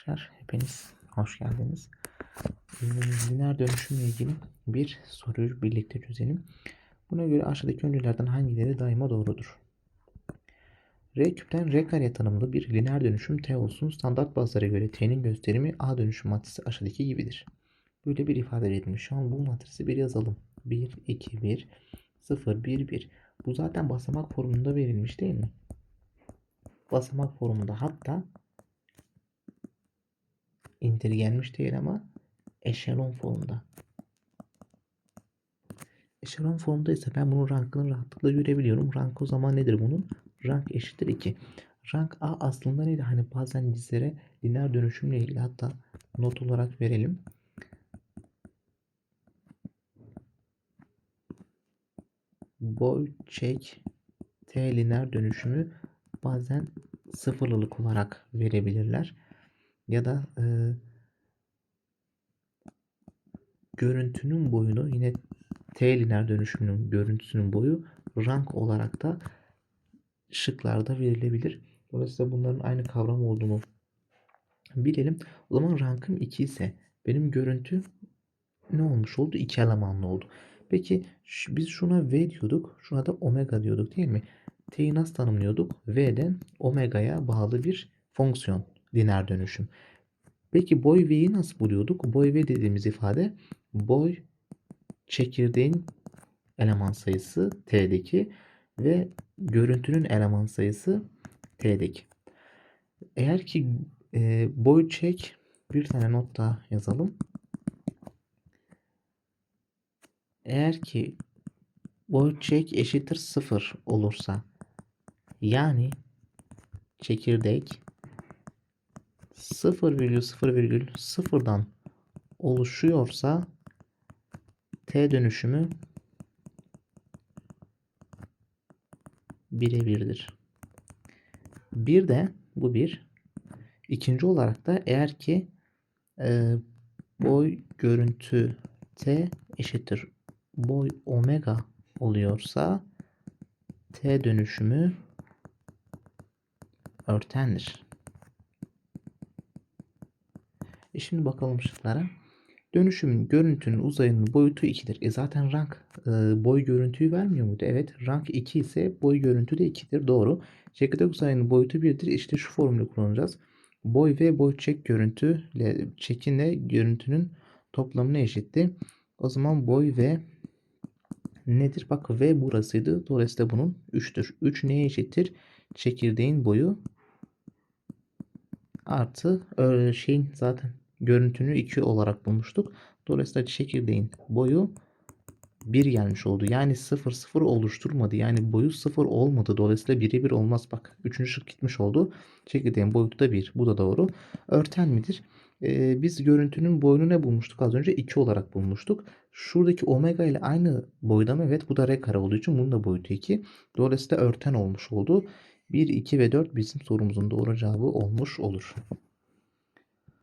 arkadaşlar. Hepiniz hoş geldiniz. Ee, Lineer dönüşümle ilgili bir soruyu birlikte çözelim. Buna göre aşağıdaki öncülerden hangileri daima doğrudur? R küpten R kareye tanımlı bir lineer dönüşüm T olsun. Standart bazlara göre T'nin gösterimi A dönüşüm matrisi aşağıdaki gibidir. Böyle bir ifade verilmiş. Şu an bu matrisi bir yazalım. 1, 2, 1, 0, 1, 1. Bu zaten basamak formunda verilmiş değil mi? Basamak formunda hatta indirgenmiş değil ama eşelon formunda. Eşelon formunda ise ben bunun rankını rahatlıkla görebiliyorum. Rank o zaman nedir bunun? Rank eşittir 2. Rank A aslında neydi? Hani bazen dizilere lineer dönüşümle ilgili hatta not olarak verelim. Boy çek T lineer dönüşümü bazen sıfırlılık olarak verebilirler. Ya da e, görüntünün boyunu yine T lineer dönüşümünün görüntüsünün boyu rank olarak da şıklarda verilebilir. Dolayısıyla bunların aynı kavram olduğunu bilelim. O zaman rankım 2 ise benim görüntü ne olmuş oldu? 2 elemanlı oldu. Peki biz şuna V diyorduk. Şuna da omega diyorduk değil mi? T'yi nasıl tanımlıyorduk? V'den omega'ya bağlı bir fonksiyon. Lineer dönüşüm. Peki boy V'yi nasıl buluyorduk? Boy V dediğimiz ifade boy çekirdeğin eleman sayısı T'deki ve görüntünün eleman sayısı T'deki. Eğer ki e, boy çek bir tane not daha yazalım. Eğer ki boy çek eşittir 0 olursa yani çekirdek 0,0,0'dan oluşuyorsa T dönüşümü birebirdir. Bir de bu bir. İkinci olarak da eğer ki e, boy görüntü T eşittir boy omega oluyorsa T dönüşümü örtendir. Şimdi bakalım şıklara. Dönüşümün görüntünün uzayının boyutu 2'dir. E zaten rank e, boy görüntüyü vermiyor muydu? Evet rank 2 ise boy görüntü de 2'dir. Doğru. Çekirdek uzayının boyutu 1'dir. İşte şu formülü kullanacağız. Boy ve boy çek görüntüyle çekinle görüntünün toplamına eşitti. O zaman boy ve nedir? Bak V burasıydı. Dolayısıyla bunun 3'tür. 3 neye eşittir? Çekirdeğin boyu artı e, şeyin zaten görüntünü 2 olarak bulmuştuk. Dolayısıyla çekirdeğin boyu 1 gelmiş oldu. Yani 0 0 oluşturmadı. Yani boyu 0 olmadı. Dolayısıyla birebir olmaz. Bak 3. şık gitmiş oldu. Çekirdeğin boyutu da 1. Bu da doğru. Örten midir? Ee, biz görüntünün boyunu ne bulmuştuk az önce? 2 olarak bulmuştuk. Şuradaki omega ile aynı boyda mı? Evet bu da r kare olduğu için bunun da boyutu 2. Dolayısıyla örten olmuş oldu. 1, 2 ve 4 bizim sorumuzun doğru cevabı olmuş olur.